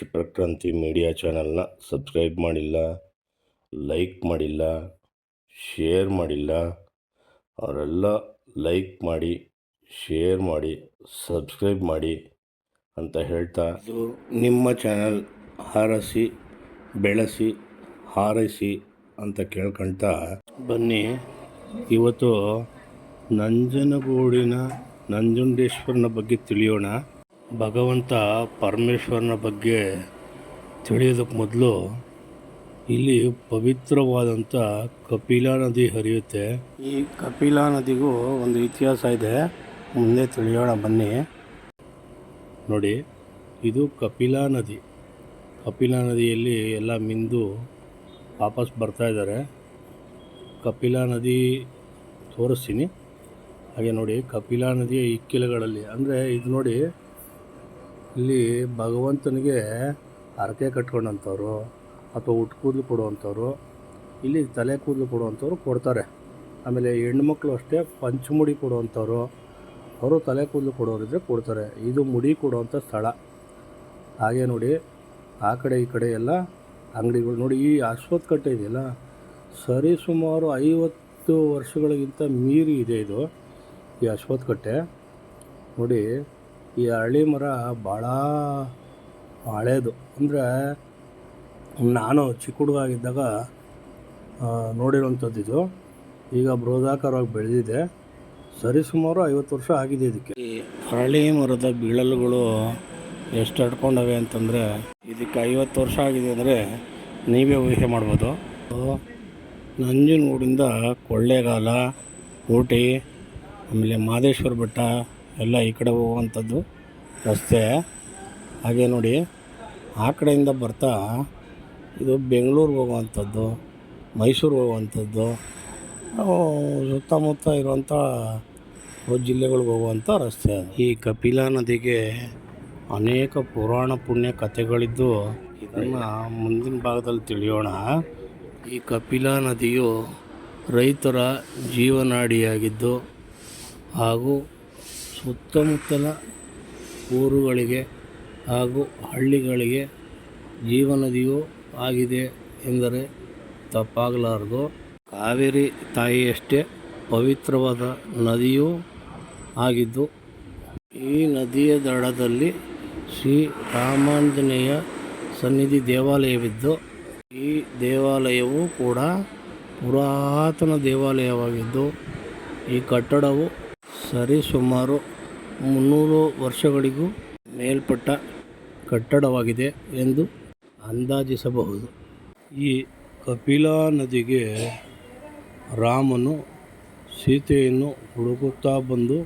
ಕ್ಷಿಪ್ರಕ್ರಾಂತಿ media ಚಾನಲ್ನ subscribe ಮಾಡಿಲ್ಲ, like ಮಾಡಿಲ್ಲ, ಶೇರ್ ಮಾಡಿಲ್ಲ, ಅವರೆಲ್ಲ ಲೈಕ್ ಮಾಡಿ, ಶೇರ್ ಮಾಡಿ, ಸಬ್ಸ್ಕ್ರೈಬ್ ಮಾಡಿ ಅಂತ ಹೇಳ್ತಾ ಇದು ನಿಮ್ಮ ಚಾನಲ್ ಹಾರಸಿ, ಬೆಳೆಸಿ, ಹಾರೈಸಿ ಅಂತ ಕೇಳ್ಕೊಳ್ತಾ ಬನ್ನಿ. ಇವತ್ತು ನಂಜನಗೂಡಿನ ನಂಜುಂಡೇಶ್ವರನ ಬಗ್ಗೆ ತಿಳಿಯೋಣ. ಭಗವಂತ ಪರಮೇಶ್ವರನ ಬಗ್ಗೆ ತಿಳಿಯೋದಕ್ಕೆ ಮೊದಲು ಇಲ್ಲಿ ಪವಿತ್ರವಾದಂಥ ಕಪಿಲಾ ನದಿ ಹರಿಯುತ್ತೆ. ಈ ಕಪಿಲಾ ನದಿಗೂ ಒಂದು ಇತಿಹಾಸ ಇದೆ. ಮುಂದೆ ತಿಳಿಯೋಣ ಬನ್ನಿ. ನೋಡಿ ಇದು ಕಪಿಲಾ ನದಿ. ಕಪಿಲಾ ನದಿಯಲ್ಲಿ ಎಲ್ಲ ಮಿಂದು ವಾಪಸ್ ಬರ್ತಾ ಇದ್ದಾರೆ. ಕಪಿಲಾ ನದಿ ತೋರಿಸ್ತೀನಿ. ಹಾಗೆ ನೋಡಿ ಕಪಿಲಾ ನದಿಯ ಇಕ್ಕಿಲಗಳಲ್ಲಿ ಅಂದರೆ ಇದು ನೋಡಿ ಇಲ್ಲಿ ಭಗವಂತನಿಗೆ ಹರಕೆ ಕಟ್ಕೊಂಡಂಥವ್ರು ಅಥವಾ ಹುಟ್ಟು ಕೂದಲು ಕೊಡುವಂಥವ್ರು, ಇಲ್ಲಿ ತಲೆ ಕೂದಲು ಕೊಡುವಂಥವ್ರು ಕೊಡ್ತಾರೆ. ಆಮೇಲೆ ಹೆಣ್ಮಕ್ಳು ಅಷ್ಟೇ ಪಂಚಮುಡಿ ಕೊಡುವಂಥವ್ರು, ಅವರು ತಲೆ ಕೂದಲು ಕೊಡೋರಿದ್ರೆ ಕೊಡ್ತಾರೆ. ಇದು ಮುಡಿ ಕೊಡುವಂಥ ಸ್ಥಳ. ಹಾಗೆ ನೋಡಿ, ಆ ಕಡೆ ಈ ಕಡೆ ಎಲ್ಲ ಅಂಗಡಿಗಳು ನೋಡಿ, ಈ ಅಶ್ವತ್ ಕಟ್ಟೆ ಇದೆಯಲ್ಲ? ಸರಿ ಸುಮಾರು ಐವತ್ತು ವರ್ಷಗಳಿಗಿಂತ ಮೀರಿ ಇದೆ ಇದು, ಈ ಅಶ್ವತ್ ಕಟ್ಟೆ. ನೋಡಿ ಈ ಅರಳಿ ಮರ ಭಾಳ ಹಳೇದು. ಅಂದರೆ ನಾನು ಚಿಕ್ಕ ಹುಡುಗ ಆಗಿದ್ದಾಗ ನೋಡಿರೋಂಥದ್ದು ಇದು. ಈಗ ಬೃಹದಾಕಾರವಾಗಿ ಬೆಳೆದಿದೆ. ಸರಿಸುಮಾರು ಐವತ್ತು ವರ್ಷ ಆಗಿದೆ ಇದಕ್ಕೆ. ಈ ಹರಳಿ ಮರದ ಬೀಳಲುಗಳು ಎಷ್ಟು ಅಡ್ಕೊಂಡವೆ ಅಂತಂದರೆ, ಇದಕ್ಕೆ ಐವತ್ತು ವರ್ಷ ಆಗಿದೆ ಅಂದರೆ ನೀವೇ ಊಹೆ ಮಾಡ್ಬೋದು. ನಂಜನಗೂಡಿಂದ ಕೊಳ್ಳೇಗಾಲ, ಊಟಿ, ಆಮೇಲೆ ಮಾದೇಶ್ವರ ಬೆಟ್ಟ ಎಲ್ಲ ಈ ಕಡೆ ಹೋಗುವಂಥದ್ದು. ರಸ್ತೆ ಹಾಗೆ ನೋಡಿ, ಆ ಕಡೆಯಿಂದ ಬರ್ತಾ ಇದು ಬೆಂಗಳೂರಿಗೆ ಹೋಗುವಂಥದ್ದು, ಮೈಸೂರಿಗೆ ಹೋಗುವಂಥದ್ದು ಸುತ್ತಮುತ್ತ ಇರುವಂಥ ಜಿಲ್ಲೆಗಳಿಗೆ ಹೋಗುವಂಥ ರಸ್ತೆ. ಈ ಕಪಿಲಾ ನದಿಗೆ ಅನೇಕ ಪುರಾಣ ಪುಣ್ಯ ಕಥೆಗಳಿದ್ದು ಇದನ್ನು ಮುಂದಿನ ಭಾಗದಲ್ಲಿ ತಿಳಿಯೋಣ ಈ ಕಪಿಲಾ ನದಿಯು ರೈತರ ಜೀವನಾಡಿಯಾಗಿದ್ದು ಹಾಗೂ ಸುತ್ತಮುತ್ತಲ ಊರುಗಳಿಗೆ ಹಾಗೂ ಹಳ್ಳಿಗಳಿಗೆ ಜೀವನದಿಯೂ ಆಗಿದೆ ಎಂದರೆ ತಪ್ಪಾಗಲಾರದು. ಕಾವೇರಿ ತಾಯಿಯಷ್ಟೇ ಪವಿತ್ರವಾದ ನದಿಯೂ ಆಗಿದ್ದು, ಈ ನದಿಯ ದಡದಲ್ಲಿ ಶ್ರೀ ರಾಮಾಂಜನೇಯ ಸನ್ನಿಧಿ ದೇವಾಲಯವಿದ್ದು, ಈ ದೇವಾಲಯವು ಕೂಡ ಪುರಾತನ ದೇವಾಲಯವಾಗಿದ್ದು, ಈ ಕಟ್ಟಡವು ಸರಿಸುಮಾರು ಮುನ್ನೂರು ವರ್ಷಗಳಿಗೂ ಮೇಲ್ಪಟ್ಟ ಕಟ್ಟಡವಾಗಿದೆ ಎಂದು ಅಂದಾಜಿಸಬಹುದು. ಈ ಕಪಿಲಾ ನದಿಗೆ ರಾಮನು ಸೀತೆಯನ್ನು ಹುಡುಕುತ್ತಾ ಬಂದು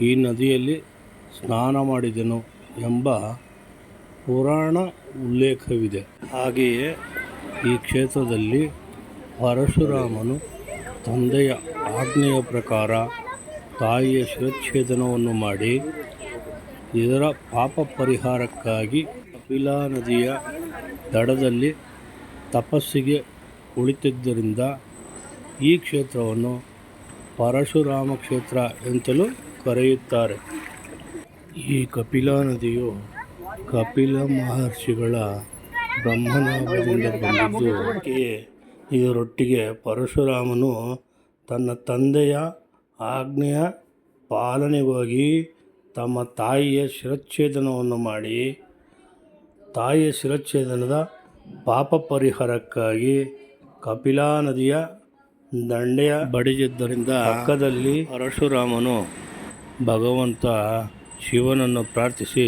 ಈ ನದಿಯಲ್ಲಿ ಸ್ನಾನ ಮಾಡಿದನು ಎಂಬ ಪುರಾಣ ಉಲ್ಲೇಖವಿದೆ. ಹಾಗೆಯೇ ಈ ಕ್ಷೇತ್ರದಲ್ಲಿ ಪರಶುರಾಮನು ತಂದೆಯ ಆಜ್ಞೆಯ ಪ್ರಕಾರ ತಾಯಿಯ ಶಿರಚ್ಛೇದನವನ್ನು ಮಾಡಿ ಇದರ ಪಾಪ ಪರಿಹಾರಕ್ಕಾಗಿ ಕಪಿಲಾ ನದಿಯ ದಡದಲ್ಲಿ ತಪಸ್ಸಿಗೆ ಕುಳಿತಿದ್ದರಿಂದ ಈ ಕ್ಷೇತ್ರವನ್ನು ಪರಶುರಾಮ ಕ್ಷೇತ್ರ ಎಂತಲೂ ಕರೆಯುತ್ತಾರೆ. ಈ ಕಪಿಲಾ ನದಿಯು ಕಪಿಲ ಮಹರ್ಷಿಗಳ ಬ್ರಹ್ಮನಾಭದಿಂದ ಬಂದಿದ್ದು ಇದರೊಟ್ಟಿಗೆ ಪರಶುರಾಮನು ತನ್ನ ತಂದೆಯ ಆಜ್ಞೆಯ ಪಾಲನೆಗಾಗಿ ತಮ್ಮ ತಾಯಿಯ ಶಿರಚ್ಛೇದನವನ್ನು ಮಾಡಿ ತಾಯಿಯ ಶಿರಚ್ಛೇದನದ ಪಾಪ ಪರಿಹಾರಕ್ಕಾಗಿ ಕಪಿಲಾ ನದಿಯ ದಂಡೆಯ ಬಡಿದಿದ್ದರಿಂದ ಪಕ್ಕದಲ್ಲಿ ಪರಶುರಾಮನು ಭಗವಂತ ಶಿವನನ್ನು ಪ್ರಾರ್ಥಿಸಿ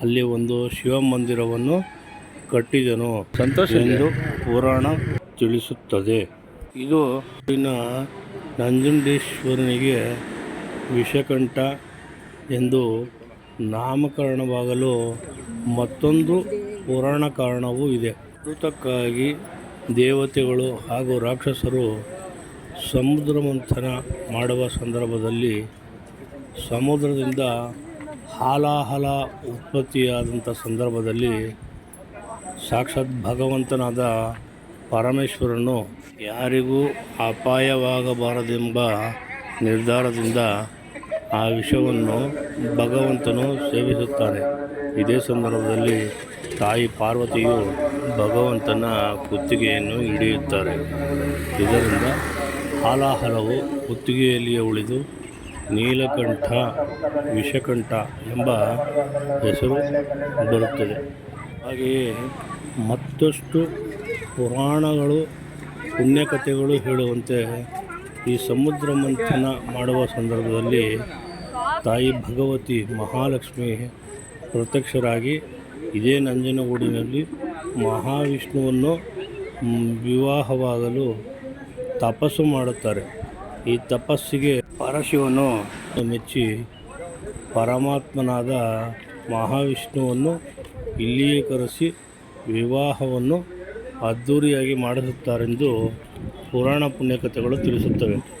ಅಲ್ಲಿ ಒಂದು ಶಿವಮಂದಿರವನ್ನು ಕಟ್ಟಿದನು ಸಂತೋಷ ಎಂದು ಪುರಾಣ ತಿಳಿಸುತ್ತದೆ. ಇದು ಇನ್ನು ನಂಜುಂಡೇಶ್ವರನಿಗೆ ವಿಷಕಂಠ ಎಂದು ನಾಮಕರಣವಾಗಲು ಮತ್ತೊಂದು ಪುರಾಣ ಕಾರಣವೂ ಇದೆ. ಅಮೃತಕ್ಕಾಗಿ ದೇವತೆಗಳು ಹಾಗೂ ರಾಕ್ಷಸರು ಸಮುದ್ರ ಮಂಥನ ಮಾಡುವ ಸಂದರ್ಭದಲ್ಲಿ ಸಮುದ್ರದಿಂದ ಹಾಲಾಹಲ ಉತ್ಪತ್ತಿಯಾದಂಥ ಸಂದರ್ಭದಲ್ಲಿ ಸಾಕ್ಷಾತ್ ಭಗವಂತನಾದ ಪರಮೇಶ್ವರನು ಯಾರಿಗೂ ಅಪಾಯವಾಗಬಾರದೆಂಬ ನಿರ್ಧಾರದಿಂದ ಆ ವಿಷವನ್ನು ಭಗವಂತನು ಸೇವಿಸುತ್ತಾನೆ. ಇದೇ ಸಂದರ್ಭದಲ್ಲಿ ತಾಯಿ ಪಾರ್ವತಿಯು ಭಗವಂತನ ಕುತ್ತಿಗೆಯನ್ನು ಹಿಡಿಯುತ್ತಾರೆ. ಇದರಿಂದ ಹಾಲಾಹಲವು ಕುತ್ತಿಗೆಯಲ್ಲಿಯೇ ಉಳಿದು ನೀಲಕಂಠ, ವಿಷಕಂಠ ಎಂಬ ಹೆಸರು ಬರುತ್ತದೆ. ಹಾಗೆಯೇ ಮತ್ತಷ್ಟು ಪುರಾಣಗಳು, ಪುಣ್ಯಕಥೆಗಳು ಹೇಳುವಂತೆ ಈ ಸಮುದ್ರ ಮಂಥನ ಮಾಡುವ ಸಂದರ್ಭದಲ್ಲಿ ತಾಯಿ ಭಗವತಿ ಮಹಾಲಕ್ಷ್ಮಿ ಪ್ರತ್ಯಕ್ಷರಾಗಿ ಇದೇ ನಂಜನಗೂಡಿನಲ್ಲಿ ಮಹಾವಿಷ್ಣುವನ್ನು ವಿವಾಹವಾಗಲು ತಪಸ್ಸು ಮಾಡುತ್ತಾರೆ. ಈ ತಪಸ್ಸಿಗೆ ಪರಶಿವನು ಮೆಚ್ಚಿ ಪರಮಾತ್ಮನಾದ ಮಹಾವಿಷ್ಣುವನ್ನು ಇಲ್ಲಿಯೇ ಕರೆಸಿ ವಿವಾಹವನ್ನು ಅದ್ಧೂರಿಯಾಗಿ ಮಾಡಿಸುತ್ತಾರೆಂದು ಪುರಾಣ ಪುಣ್ಯಕಥೆಗಳು ತಿಳಿಸುತ್ತವೆ.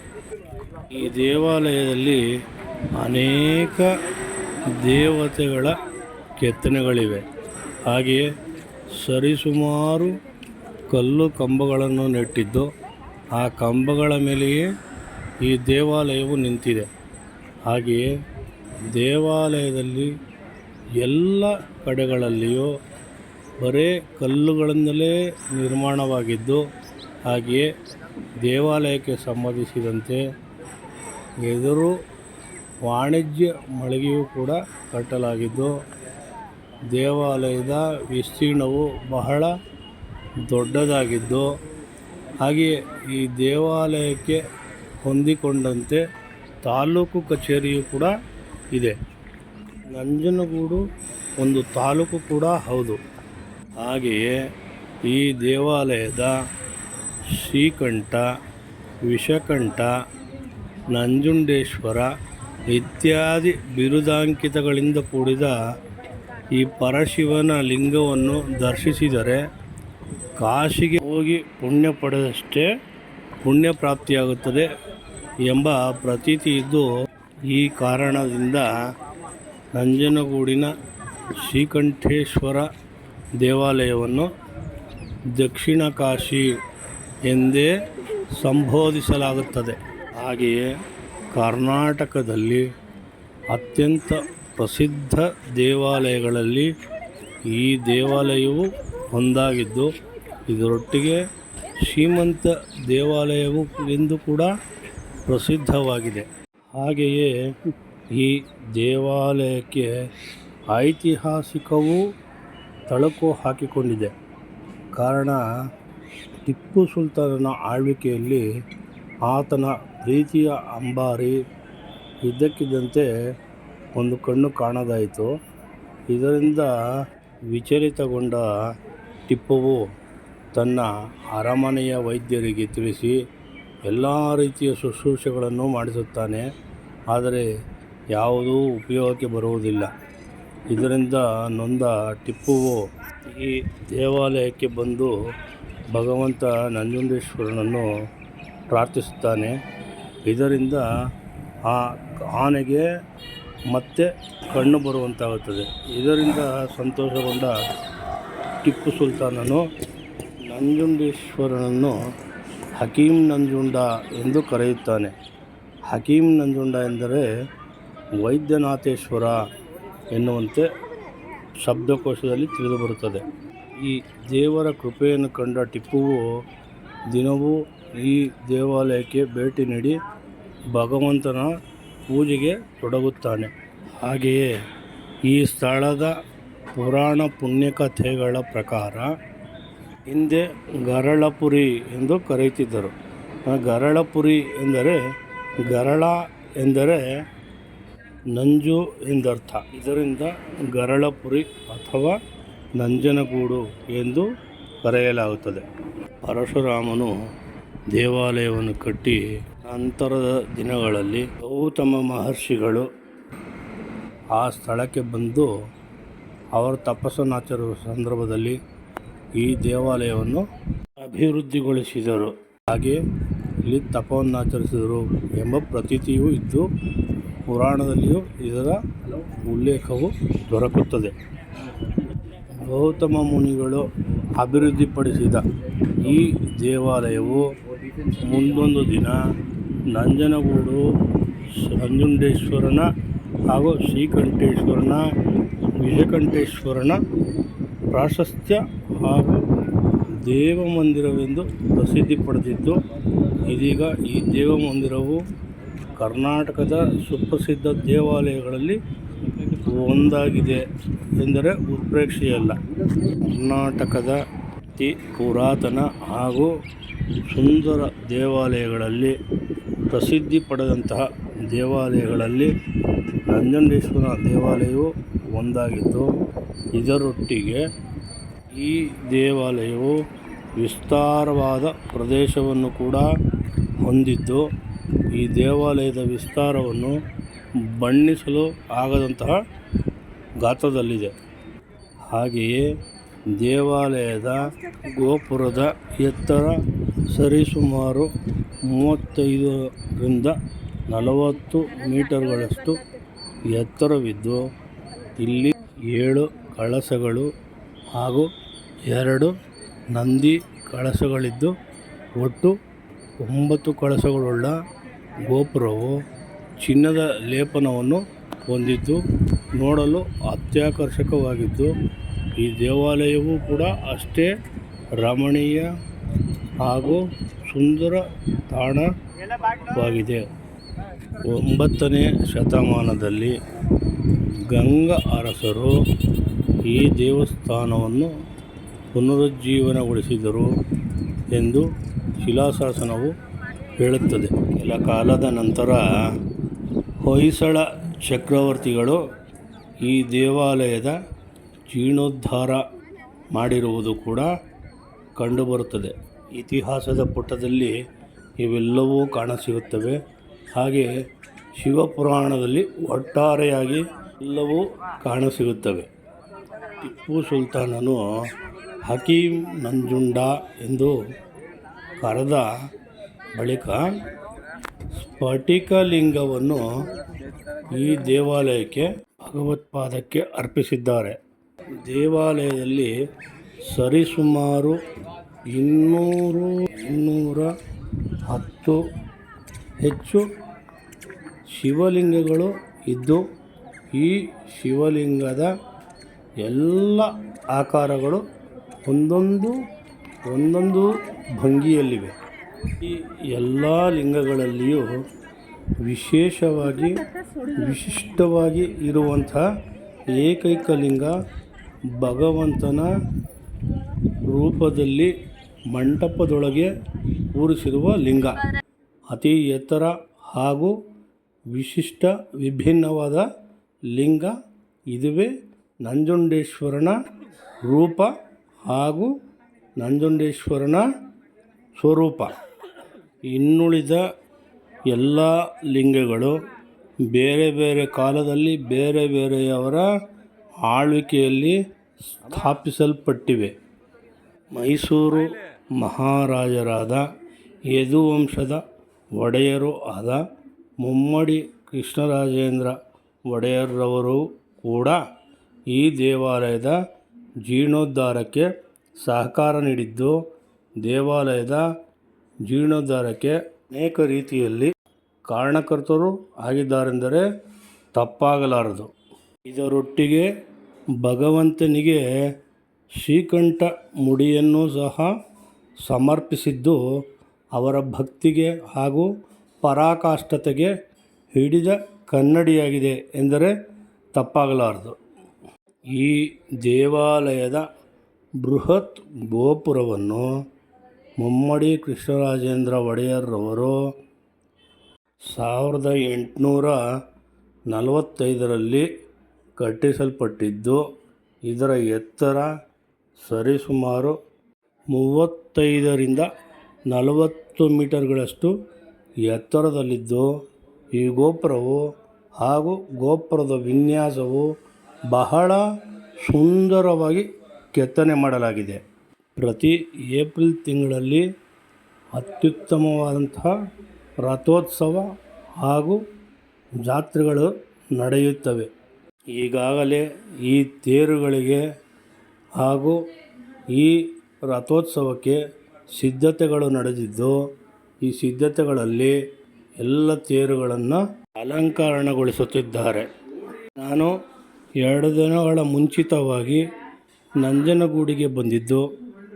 ಈ ದೇವಾಲಯದಲ್ಲಿ ಅನೇಕ ದೇವತೆಗಳ ಕೆತ್ತನೆಗಳಿವೆ. ಹಾಗೆಯೇ ಸರಿಸುಮಾರು ಕಲ್ಲು ಕಂಬಗಳನ್ನು ನೆಟ್ಟಿದ್ದು ಆ ಕಂಬಗಳ ಮೇಲೆಯೇ ಈ ದೇವಾಲಯವು ನಿಂತಿದೆ. ಹಾಗೆಯೇ ದೇವಾಲಯದಲ್ಲಿ ಎಲ್ಲ ಕಡೆಗಳಲ್ಲಿಯೂ ಬರೇ ಕಲ್ಲುಗಳಿಂದಲೇ ನಿರ್ಮಾಣವಾಗಿದ್ದು, ಹಾಗೆಯೇ ದೇವಾಲಯಕ್ಕೆ ಸಂಬಂಧಿಸಿದಂತೆ ಎದುರು ವಾಣಿಜ್ಯ ಮಳಿಗೆಯೂ ಕೂಡ ಕಟ್ಟಲಾಗಿದ್ದು, ದೇವಾಲಯದ ವಿಸ್ತೀರ್ಣವು ಬಹಳ ದೊಡ್ಡದಾಗಿದ್ದು, ಹಾಗೆಯೇ ಈ ದೇವಾಲಯಕ್ಕೆ ಹೊಂದಿಕೊಂಡಂತೆ ತಾಲೂಕು ಕಚೇರಿಯೂ ಕೂಡ ಇದೆ. ನಂಜನಗೂಡು ಒಂದು ತಾಲೂಕು ಕೂಡ ಹೌದು. ಹಾಗೆಯೇ ಈ ದೇವಾಲಯದ ಶ್ರೀಕಂಠ, ವಿಷಕಂಠ, ನಂಜುಂಡೇಶ್ವರ ಇತ್ಯಾದಿ ಬಿರುದಾಂಕಿತಗಳಿಂದ ಕೂಡಿದ ಈ ಪರಶಿವನ ಲಿಂಗವನ್ನು ದರ್ಶಿಸಿದರೆ ಕಾಶಿಗೆ ಹೋಗಿ ಪುಣ್ಯ ಪಡೆದಷ್ಟೇ ಪುಣ್ಯ ಪ್ರಾಪ್ತಿಯಾಗುತ್ತದೆ ಎಂಬ ಪ್ರತೀತಿ ಇದ್ದು, ಈ ಕಾರಣದಿಂದ ನಂಜನಗೂಡಿನ ಶ್ರೀಕಂಠೇಶ್ವರ ದೇವಾಲಯವನ್ನು ದಕ್ಷಿಣ ಕಾಶಿ ಎಂದೇ ಸಂಬೋಧಿಸಲಾಗುತ್ತದೆ. ಹಾಗೆಯೇ ಕರ್ನಾಟಕದಲ್ಲಿ ಅತ್ಯಂತ ಪ್ರಸಿದ್ಧ ದೇವಾಲಯಗಳಲ್ಲಿ ಈ ದೇವಾಲಯವು ಒಂದಾಗಿದ್ದು, ಇದರೊಟ್ಟಿಗೆ ಶ್ರೀಮಂತ ದೇವಾಲಯವು ಎಂದು ಕೂಡ ಪ್ರಸಿದ್ಧವಾಗಿದೆ. ಹಾಗೆಯೇ ಈ ದೇವಾಲಯಕ್ಕೆ ಐತಿಹಾಸಿಕವೂ ತಳಕು ಹಾಕಿಕೊಂಡಿದೆ. ಕಾರಣ, ಟಿಪ್ಪು ಸುಲ್ತಾನನ ಆಳ್ವಿಕೆಯಲ್ಲಿ ಆತನ ಪ್ರೀತಿಯ ಅಂಬಾರಿ ಇದ್ದಕ್ಕಿದ್ದಂತೆ ಒಂದು ಕಣ್ಣು ಕಾಣದಾಯಿತು. ಇದರಿಂದ ವಿಚಲಿತಗೊಂಡ ಟಿಪ್ಪುವು ತನ್ನ ಅರಮನೆಯ ವೈದ್ಯರಿಗೆ ತಿಳಿಸಿ ಎಲ್ಲ ರೀತಿಯ ಶುಶ್ರೂಷೆಗಳನ್ನು ಮಾಡಿಸುತ್ತಾನೆ. ಆದರೆ ಯಾವುದೂ ಉಪಯೋಗಕ್ಕೆ ಬರುವುದಿಲ್ಲ. ಇದರಿಂದ ನೊಂದ ಟಿಪ್ಪುವು ಈ ದೇವಾಲಯಕ್ಕೆ ಬಂದು ಭಗವಂತ ನಂಜುಂಡೇಶ್ವರನನ್ನು ಪ್ರಾರ್ಥಿಸುತ್ತಾನೆ. ಇದರಿಂದ ಆ ಆನೆಗೆ ಮತ್ತೆ ಕಣ್ಣು ಬರುವಂತಾಗುತ್ತದೆ. ಇದರಿಂದ ಸಂತೋಷಗೊಂಡ ಟಿಪ್ಪು ಸುಲ್ತಾನನು ನಂಜುಂಡೇಶ್ವರನನ್ನು ಹಕೀಂ ನಂಜುಂಡ ಎಂದು ಕರೆಯುತ್ತಾನೆ. ಹಕೀಂ ನಂಜುಂಡ ಎಂದರೆ ವೈದ್ಯನಾಥೇಶ್ವರ ಎನ್ನುವಂತೆ ಶಬ್ದಕೋಶದಲ್ಲಿ ತಿಳಿದುಬರುತ್ತದೆ ಈ ದೇವರ ಕೃಪೆಯನ್ನು ಕಂಡ ಟಿಪ್ಪುವು ದಿನವೂ ಈ ದೇವಾಲಯಕ್ಕೆ ಭೇಟಿ ನೀಡಿ ಭಗವಂತನ ಪೂಜೆಗೆ ತೊಡಗುತ್ತಾನೆ. ಹಾಗೆಯೇ ಈ ಸ್ಥಳದ ಪುರಾಣ ಪುಣ್ಯಕಥೆಗಳ ಪ್ರಕಾರ ಹಿಂದೆ ಗರಳಪುರಿ ಎಂದು ಕರೆಯುತ್ತಿದ್ದರು. ಗರಳಪುರಿ ಎಂದರೆ ಗರಳ ಎಂದರೆ ನಂಜು ಎಂದರ್ಥ. ಇದರಿಂದ ಗರಳಪುರಿ ಅಥವಾ ನಂಜನಗೂಡು ಎಂದು ಕರೆಯಲಾಗುತ್ತದೆ. ಪರಶುರಾಮನು ದೇವಾಲಯವನ್ನು ಕಟ್ಟಿ ನಂತರದ ದಿನಗಳಲ್ಲಿ ಗೌತಮ ಮಹರ್ಷಿಗಳು ಆ ಸ್ಥಳಕ್ಕೆ ಬಂದು ಅವರು ತಪಸ್ಸನ್ನು ಆಚರಿಸುವ ಸಂದರ್ಭದಲ್ಲಿ ಈ ದೇವಾಲಯವನ್ನು ಅಭಿವೃದ್ಧಿಗೊಳಿಸಿದರು. ಹಾಗೆ ಇಲ್ಲಿ ತಪವನ್ನು ಆಚರಿಸಿದರು ಎಂಬ ಪ್ರತೀತಿಯೂ ಇದ್ದು ಪುರಾಣದಲ್ಲಿಯೂ ಇದರ ಉಲ್ಲೇಖವು ದೊರಕುತ್ತದೆ. ಗೌತಮ ಮುನಿಗಳು ಅಭಿವೃದ್ಧಿಪಡಿಸಿದ ಈ ದೇವಾಲಯವು ಮುಂದೊಂದು ದಿನ ನಂಜನಗೂಡು ನಂಜುಂಡೇಶ್ವರನ ಹಾಗೂ ಶ್ರೀಕಂಠೇಶ್ವರನ, ವಿಜಯಕಂಠೇಶ್ವರನ ಪ್ರಾಶಸ್ತ್ಯ ಹಾಗೂ ದೇವಮಂದಿರವೆಂದು ಪ್ರಸಿದ್ಧಿ ಪಡೆದಿದ್ದು, ಇದೀಗ ಈ ದೇವಮಂದಿರವು ಕರ್ನಾಟಕದ ಸುಪ್ರಸಿದ್ಧ ದೇವಾಲಯಗಳಲ್ಲಿ ಒಂದಾಗಿದೆ ಎಂದರೆ ಉತ್ಪ್ರೇಕ್ಷೆಯಲ್ಲ ಕರ್ನಾಟಕದ ಅತಿ ಪುರಾತನ ಹಾಗೂ ಸುಂದರ ದೇವಾಲಯಗಳಲ್ಲಿ ಪ್ರಸಿದ್ಧಿ ಪಡೆದಂತಹ ದೇವಾಲಯಗಳಲ್ಲಿ ನಂಜುಂಡೇಶ್ವರ ದೇವಾಲಯವು ಒಂದಾಗಿದ್ದು, ಇದರೊಟ್ಟಿಗೆ ಈ ದೇವಾಲಯವು ವಿಸ್ತಾರವಾದ ಪ್ರದೇಶವನ್ನು ಕೂಡ ಹೊಂದಿದ್ದು ಈ ದೇವಾಲಯದ ವಿಸ್ತಾರವನ್ನು ಬಣ್ಣಿಸಲು ಆಗದಂತಹ ಗಾತ್ರದಲ್ಲಿದೆ. ಹಾಗೆಯೇ ದೇವಾಲಯದ ಗೋಪುರದ ಎತ್ತರ ಸರಿಸುಮಾರು ಮೂವತ್ತೈದರಿಂದ ನಲವತ್ತು ಮೀಟರ್ಗಳಷ್ಟು ಎತ್ತರವಿದ್ದು, ಇಲ್ಲಿ ಏಳು ಕಳಸಗಳು ಹಾಗೂ ಎರಡು ನಂದಿ ಕಳಸಗಳಿದ್ದು, ಒಟ್ಟು ಒಂಬತ್ತು ಕಳಸಗಳುಳ್ಳ ಗೋಪುರವು ಚಿನ್ನದ ಲೇಪನವನ್ನು ಹೊಂದಿದ್ದು ನೋಡಲು ಅತ್ಯಾಕರ್ಷಕವಾಗಿದ್ದು, ಈ ದೇವಾಲಯವೂ ಕೂಡ ಅಷ್ಟೇ ರಮಣೀಯ ಹಾಗೂ ಸುಂದರ ತಾಣವಾಗಿದೆ. ಒಂಬತ್ತನೇ ಶತಮಾನದಲ್ಲಿ ಗಂಗ ಅರಸರು ಈ ದೇವಸ್ಥಾನವನ್ನು ಪುನರುಜ್ಜೀವನಗೊಳಿಸಿದರು ಎಂದು ಶಿಲಾಶಾಸನವು ಹೇಳುತ್ತದೆ. ಕೆಲ ಕಾಲದ ನಂತರ ಹೊಯ್ಸಳ ಚಕ್ರವರ್ತಿಗಳು ಈ ದೇವಾಲಯದ ಜೀರ್ಣೋದ್ಧಾರ ಮಾಡಿರುವುದು ಕೂಡ ಕಂಡುಬರುತ್ತದೆ. ಇತಿಹಾಸದ ಪುಟದಲ್ಲಿ ಇವೆಲ್ಲವೂ ಕಾಣಸಿಗುತ್ತವೆ. ಹಾಗೆ ಶಿವಪುರಾಣದಲ್ಲಿ ಒಟ್ಟಾರೆಯಾಗಿ ಎಲ್ಲವೂ ಕಾಣಸಿಗುತ್ತವೆ. ಟಿಪ್ಪು ಸುಲ್ತಾನನು ಹಕೀಂ ನಂಜುಂಡ ಎಂದು ಕರೆದ ಬಳಿಕ ಸ್ಫಟಿಕಲಿಂಗವನ್ನು ಈ ದೇವಾಲಯಕ್ಕೆ ಭಗವತ್ಪಾದಕ್ಕೆ ಅರ್ಪಿಸಿದ್ದಾರೆ. ದೇವಾಲಯದಲ್ಲಿ ಸರಿಸುಮಾರು ಇನ್ನೂರು, ಇನ್ನೂರ ಹತ್ತು ಹೆಚ್ಚು ಶಿವಲಿಂಗಗಳು ಇದ್ದು, ಈ ಶಿವಲಿಂಗದ ಎಲ್ಲ ಆಕಾರಗಳು ಒಂದೊಂದು ಒಂದೊಂದು ಭಂಗಿಯಲ್ಲಿವೆ. ಈ ಎಲ್ಲ ಲಿಂಗಗಳಲ್ಲಿಯೂ ವಿಶೇಷವಾಗಿ ವಿಶಿಷ್ಟವಾಗಿ ಇರುವಂಥ ಏಕೈಕ ಲಿಂಗ ಭಗವಂತನ ರೂಪದಲ್ಲಿ ಮಂಟಪದೊಳಗೆ ಕೂರಿಸಿರುವ ಲಿಂಗ. ಅತಿ ಎತ್ತರ ಹಾಗೂ ವಿಶಿಷ್ಟ ವಿಭಿನ್ನವಾದ ಲಿಂಗ ಇದುವೇ ನಂಜುಂಡೇಶ್ವರನ ರೂಪ ಹಾಗೂ ನಂಜುಂಡೇಶ್ವರನ ಸ್ವರೂಪ. ಇನ್ನುಳಿದ ಎಲ್ಲ ಲಿಂಗಗಳು ಬೇರೆ ಬೇರೆ ಕಾಲದಲ್ಲಿ ಬೇರೆ ಬೇರೆಯವರ ಆಳ್ವಿಕೆಯಲ್ಲಿ ಸ್ಥಾಪಿಸಲ್ಪಟ್ಟಿವೆ. ಮೈಸೂರು ಮಹಾರಾಜರಾದ ಯದುವಂಶದ ಒಡೆಯರು ಆದ ಮುಮ್ಮಡಿ ಕೃಷ್ಣರಾಜೇಂದ್ರ ಒಡೆಯರ್ರವರು ಕೂಡ ಈ ದೇವಾಲಯದ ಜೀರ್ಣೋದ್ಧಾರಕ್ಕೆ ಸಹಕಾರ ನೀಡಿದ್ದು, ದೇವಾಲಯದ ಜೀರ್ಣೋದ್ಧಾರಕ್ಕೆ ಅನೇಕ ರೀತಿಯಲ್ಲಿ ಕಾರಣಕರ್ತರು ಆಗಿದ್ದಾರೆಂದರೆ ತಪ್ಪಾಗಲಾರದು. ಇದರೊಟ್ಟಿಗೆ ಭಗವಂತನಿಗೆ ಶ್ರೀಕಂಠ ಮುಡಿಯನ್ನು ಸಹ ಸಮರ್ಪಿಸಿದ್ದು ಅವರ ಭಕ್ತಿಗೆ ಹಾಗೂ ಪರಾಕಾಷ್ಠತೆಗೆ ಹಿಡಿದ ಕನ್ನಡಿಯಾಗಿದೆ ಎಂದರೆ ತಪ್ಪಾಗಲಾರದು. ಈ ದೇವಾಲಯದ ಬೃಹತ್ ಗೋಪುರವನ್ನು ಮುಮ್ಮಡಿ ಕೃಷ್ಣರಾಜೇಂದ್ರ ಒಡೆಯರ್ರವರು ಸಾವಿರದ ಎಂಟುನೂರ ನಲವತ್ತೈದರಲ್ಲಿ ಕಟ್ಟಿಸಲ್ಪಟ್ಟಿದ್ದು, ಇದರ ಎತ್ತರ ಸರಿಸುಮಾರು ಮೂವತ್ತೈದರಿಂದ ನಲವತ್ತು ಮೀಟರ್ಗಳಷ್ಟು ಎತ್ತರದಲ್ಲಿದ್ದು, ಈ ಗೋಪುರವು ಹಾಗೂ ಗೋಪುರದ ವಿನ್ಯಾಸವು ಬಹಳ ಸುಂದರವಾಗಿ ಕೆತ್ತನೆ ಮಾಡಲಾಗಿದೆ. ಪ್ರತಿ ಏಪ್ರಿಲ್ ತಿಂಗಳಲ್ಲಿ ಅತ್ಯುತ್ತಮವಾದಂತಹ ರಥೋತ್ಸವ ಹಾಗೂ ಜಾತ್ರೆಗಳು ನಡೆಯುತ್ತವೆ. ಈಗಾಗಲೇ ಈ ತೇರುಗಳಿಗೆ ಹಾಗೂ ಈ ರಥೋತ್ಸವಕ್ಕೆ ಸಿದ್ಧತೆಗಳು ನಡೆದಿದ್ದು, ಈ ಸಿದ್ಧತೆಗಳಲ್ಲಿ ಎಲ್ಲ ತೇರುಗಳನ್ನು ಅಲಂಕರಣಗೊಳಿಸುತ್ತಿದ್ದಾರೆ ನಾನು ಎರಡು ದಿನಗಳ ಮುಂಚಿತವಾಗಿ ನಂಜನಗೂಡಿಗೆ ಬಂದಿದ್ದು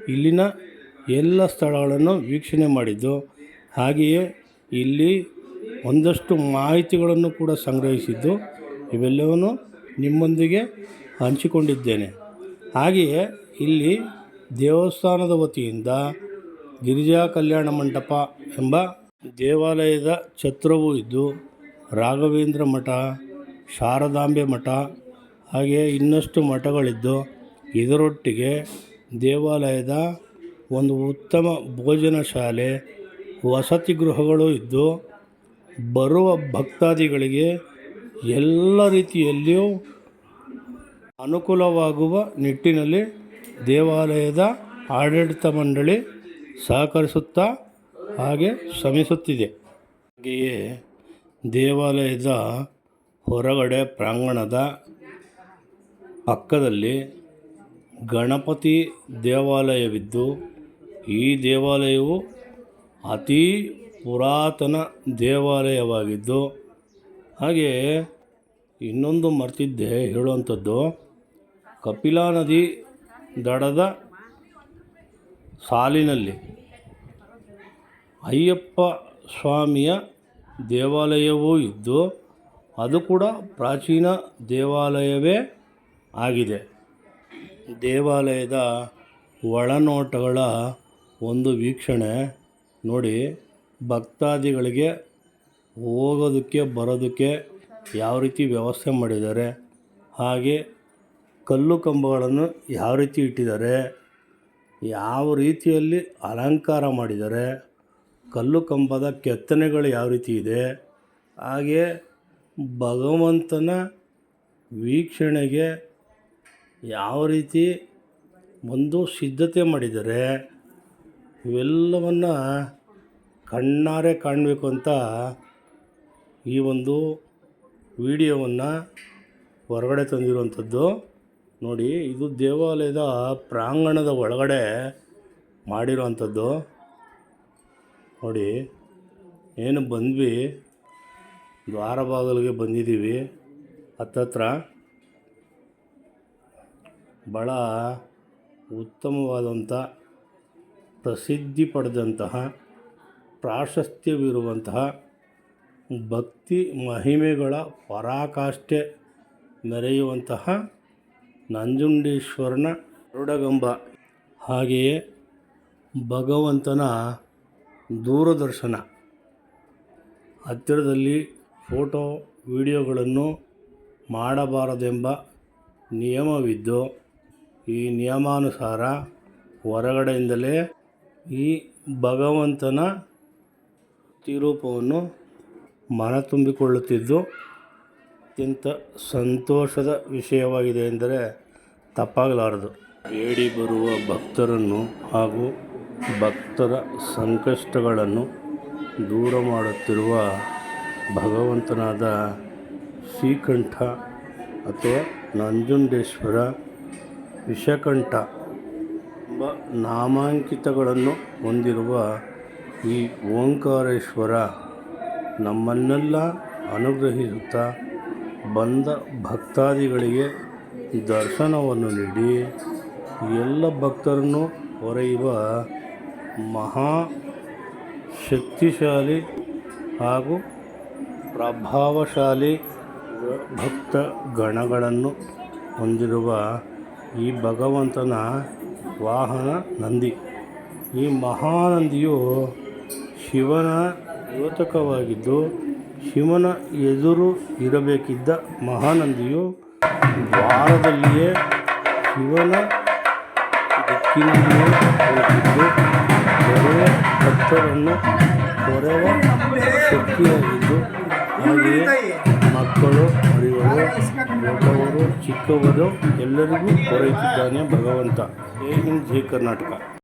ಇಲ್ಲಿನ ಎಲ್ಲ ಸ್ಥಳಗಳನ್ನು ವೀಕ್ಷಣೆ ಮಾಡಿದ್ದು. ಹಾಗೆಯೇ ಇಲ್ಲಿ ಒಂದಷ್ಟು ಮಾಹಿತಿಗಳನ್ನು ಕೂಡ ಸಂಗ್ರಹಿಸಿದ್ದು. ಇವೆಲ್ಲವನ್ನು ನಿಮ್ಮೊಂದಿಗೆ ಹಂಚಿಕೊಂಡಿದ್ದೇನೆ. ಹಾಗೆಯೇ ಇಲ್ಲಿ ದೇವಸ್ಥಾನದ ವತಿಯಿಂದ ಗಿರಿಜಾ ಕಲ್ಯಾಣ ಮಂಟಪ ಎಂಬ ದೇವಾಲಯದ ಛತ್ರವೂ ಇದ್ದು, ರಾಘವೇಂದ್ರ ಮಠ, ಶಾರದಾಂಬೆ ಮಠ, ಹಾಗೆಯೇ ಇನ್ನಷ್ಟು ಮಠಗಳಿದ್ದು, ಇದರೊಟ್ಟಿಗೆ ದೇವಾಲಯದ ಒಂದು ಉತ್ತಮ ಭೋಜನ ಶಾಲೆ, ವಸತಿ ಗೃಹಗಳು ಇದ್ದು, ಬರುವ ಭಕ್ತಾದಿಗಳಿಗೆ ಎಲ್ಲ ರೀತಿಯಲ್ಲಿಯೂ ಅನುಕೂಲವಾಗುವ ನಿಟ್ಟಿನಲ್ಲಿ ದೇವಾಲಯದ ಆಡಳಿತ ಮಂಡಳಿ ಸಹಕರಿಸುತ್ತಾ ಹಾಗೆ ಶ್ರಮಿಸುತ್ತಿದೆ. ಹಾಗೆಯೇ ದೇವಾಲಯದ ಹೊರಗಡೆ ಪ್ರಾಂಗಣದ ಪಕ್ಕದಲ್ಲಿ ಗಣಪತಿ ದೇವಾಲಯವಿದ್ದು, ಈ ದೇವಾಲಯವು ಅತಿ ಪುರಾತನ ದೇವಾಲಯವಾಗಿದ್ದು, ಹಾಗೆ ಇನ್ನೊಂದು ಮರ್ತಿದ್ದೆ ಹೇಳುವಂಥದ್ದು. ಕಪಿಲಾ ನದಿ ದಡದ ಸಾಲಿನಲ್ಲಿ ಅಯ್ಯಪ್ಪ ಸ್ವಾಮಿಯ ದೇವಾಲಯವೂ ಇದ್ದು, ಅದು ಕೂಡ ಪ್ರಾಚೀನ ದೇವಾಲಯವೇ ಆಗಿದೆ. ದೇವಾಲಯದ ಒಳನೋಟಗಳ ಒಂದು ವೀಕ್ಷಣೆ. ನೋಡಿ, ಭಕ್ತಾದಿಗಳಿಗೆ ಹೋಗೋದಕ್ಕೆ, ಬರೋದಕ್ಕೆ ಯಾವ ರೀತಿ ವ್ಯವಸ್ಥೆ ಮಾಡಿದ್ದಾರೆ. ಹಾಗೆ ಕಲ್ಲು ಕಂಬಗಳನ್ನು ಯಾವ ರೀತಿ ಇಟ್ಟಿದ್ದಾರೆ. ಯಾವ ರೀತಿಯಲ್ಲಿ ಅಲಂಕಾರ ಮಾಡಿದ್ದಾರೆ. ಕಲ್ಲು ಕಂಬದ ಕೆತ್ತನೆಗಳು ಯಾವ ರೀತಿ ಇದೆ. ಹಾಗೆ ಭಗವಂತನ ವೀಕ್ಷಣೆಗೆ ಯಾವ ರೀತಿ ಒಂದು ಸಿದ್ಧತೆ ಮಾಡಿದ್ದಾರೆ ಇವೆಲ್ಲವನ್ನು ಕಣ್ಣಾರೆ ಕಾಣಬೇಕು ಅಂತ ಈ ಒಂದು ವಿಡಿಯೋವನ್ನು ಹೊರಗಡೆ ತಂದಿರುವಂಥದ್ದು. ನೋಡಿ, ಇದು ದೇವಾಲಯದ ಪ್ರಾಂಗಣದ ಒಳಗಡೆ ಮಾಡಿರುವಂಥದ್ದು. ನೋಡಿ, ಏನು ಬಂದ್ವಿ? ದ್ವಾರ ಬಾಗಿಲಿಗೆ ಬಂದಿದ್ದೀವಿ. ಹತ್ತತ್ರ ಭಾಳ ಉತ್ತಮವಾದಂಥ ಪ್ರಸಿದ್ಧಿ ಪಡೆದಂತಹ, ಪ್ರಾಶಸ್ತ್ಯವಿರುವಂತಹ ಭಕ್ತಿ ಮಹಿಮೆಗಳ ಪರಾಕಾಷ್ಠೆ ಮೆರೆಯುವಂತಹ ನಂಜುಂಡೇಶ್ವರನ ಗರುಡಗಂಬ ಹಾಗೆಯೇ ಭಗವಂತನ ದೂರದರ್ಶನ. ಹತ್ತಿರದಲ್ಲಿ ಫೋಟೋ, ವಿಡಿಯೋಗಳನ್ನು ಮಾಡಬಾರದೆಂಬ ನಿಯಮವಿದ್ದು ಈ ನಿಯಮಾನುಸಾರ ಹೊರಗಡೆಯಿಂದಲೇ ಈ ಭಗವಂತನ ತಿರೂಪವನ್ನು ಮನ ತುಂಬಿಕೊಳ್ಳುತ್ತಿದ್ದು ಅತ್ಯಂತ ಸಂತೋಷದ ವಿಷಯವಾಗಿದೆ ಎಂದರೆ ತಪ್ಪಾಗಲಾರದು. ಬೇಡಿ ಬರುವ ಭಕ್ತರನ್ನು ಹಾಗೂ ಭಕ್ತರ ಸಂಕಷ್ಟಗಳನ್ನು ದೂರ ಮಾಡುತ್ತಿರುವ ಭಗವಂತನಾದ ಶ್ರೀಕಂಠ ಅಥವಾ ನಂಜುಂಡೇಶ್ವರ ವಿಷಕಂಠ ಎಂಬ ನಾಮಾಂಕಿತಗಳನ್ನು ಹೊಂದಿರುವ ಈ ಓಂಕಾರೇಶ್ವರ ನಮ್ಮನ್ನೆಲ್ಲ ಅನುಗ್ರಹಿಸುತ್ತಾ ಬಂದ ಭಕ್ತಾದಿಗಳಿಗೆ ದರ್ಶನವನ್ನು ನೀಡಿ ಎಲ್ಲ ಭಕ್ತರನ್ನು ಹೊರೆಯುವ ಮಹಾ ಶಕ್ತಿಶಾಲಿ ಹಾಗೂ ಪ್ರಭಾವಶಾಲಿ ಭಕ್ತ ಗಣಗಳನ್ನು ಹೊಂದಿರುವ ಈ ಭಗವಂತನ ವಾಹನ ನಂದಿ. ಈ ಮಹಾನಂದಿಯು ಶಿವನ ಯೋತಕವಾಗಿದ್ದು ಶಿವನ ಎದುರು ಇರಬೇಕಿದ್ದ ಮಹಾನಂದಿಯು ದ್ವಾರದಲ್ಲಿಯೇ ಶಿವನ ದಿಕ್ಕಿನಲ್ಲಿಯೇ ಕುಳಿತಿದ್ದು ಭಕ್ತರನ್ನು ಹೊರೆವ ಶಕ್ತಿಯಾಗಿದ್ದು, ಹಾಗೆಯೇ ಮಕ್ಕಳು ಮರಿಗಳು ದೊಡ್ಡವರು ಚಿಕ್ಕವರು ಎಲ್ಲರಿಗೂ ಪೂರೈಸಿದ್ದಾನೆ ಭಗವಂತ. ಜೈ ಹಿಂದ್ ಜೈ ಕರ್ನಾಟಕ.